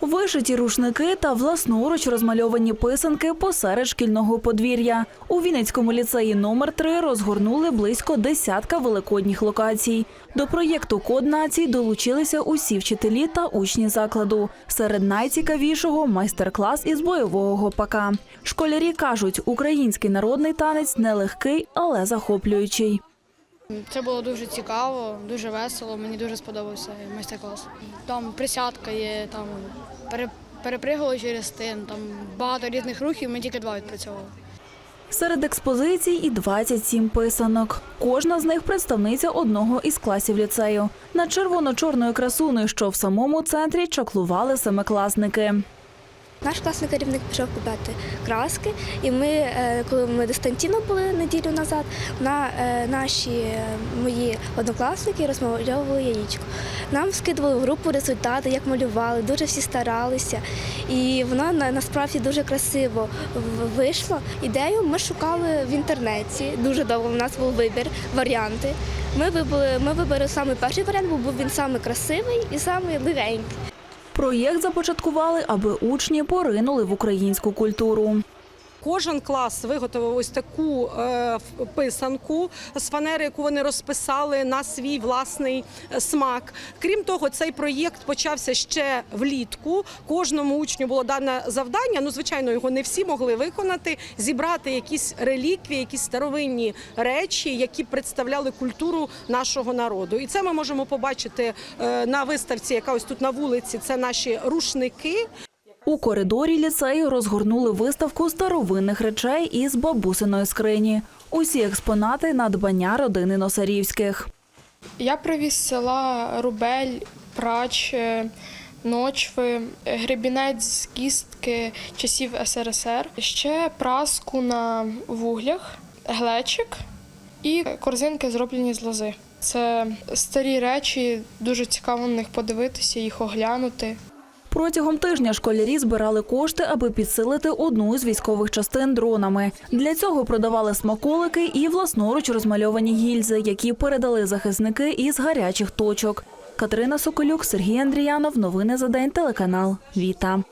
Вишиті рушники та власноруч розмальовані писанки посеред шкільного подвір'я. У Вінницькому ліцеї номер 3 розгорнули близько десятка великодніх локацій. До проєкту Код націй долучилися усі вчителі та учні закладу. Серед найцікавішого майстер-клас із бойового гопака. Школярі кажуть, український народний танець нелегкий, але захоплюючий. Це було дуже цікаво, дуже весело. Мені дуже сподобався майстер-клас. Там присядка є, там пере- перепригали через тин, там багато різних рухів, ми тільки два відпрацьовували. Серед експозицій і 27 писанок. Кожна з них представниця одного із класів ліцею. На червоно-чорною красуною, що в самому центрі чаклували семикласники. Наш класний керівник пішов купляти краски, і ми, е, коли ми дистанційно були неділю назад, на е, наші е, мої однокласники розмальовували яєчко. Нам скидували в групу результати, як малювали, дуже всі старалися. І воно насправді дуже красиво в- вийшло. Ідею ми шукали в інтернеті. Дуже довго у нас був вибір, варіанти. Ми вибрали, ми вибрали саме перший варіант, бо був він саме красивий і саме легенький. Проєкт започаткували, аби учні поринули в українську культуру. Кожен клас виготовив ось таку е, писанку з фанери, яку вони розписали на свій власний е, смак. Крім того, цей проєкт почався ще влітку. Кожному учню було дане завдання. Ну, звичайно, його не всі могли виконати. Зібрати якісь реліквії, якісь старовинні речі, які представляли культуру нашого народу. І це ми можемо побачити е, на виставці, яка ось тут на вулиці. Це наші рушники. У коридорі ліцею розгорнули виставку старовинних речей із бабусиної скрині. Усі експонати надбання родини Носарівських. Я привіз з села Рубель, прач, е, ночви, гребінець з кістки часів СРСР, ще праску на вуглях, глечик і корзинки зроблені з лози. Це старі речі, дуже цікаво на них подивитися, їх оглянути. Протягом тижня школярі збирали кошти, аби підсилити одну з військових частин дронами. Для цього продавали смаколики і власноруч розмальовані гільзи, які передали захисники із гарячих точок. Катерина Соколюк, Сергій Андріянов. Новини за день. Телеканал Віта.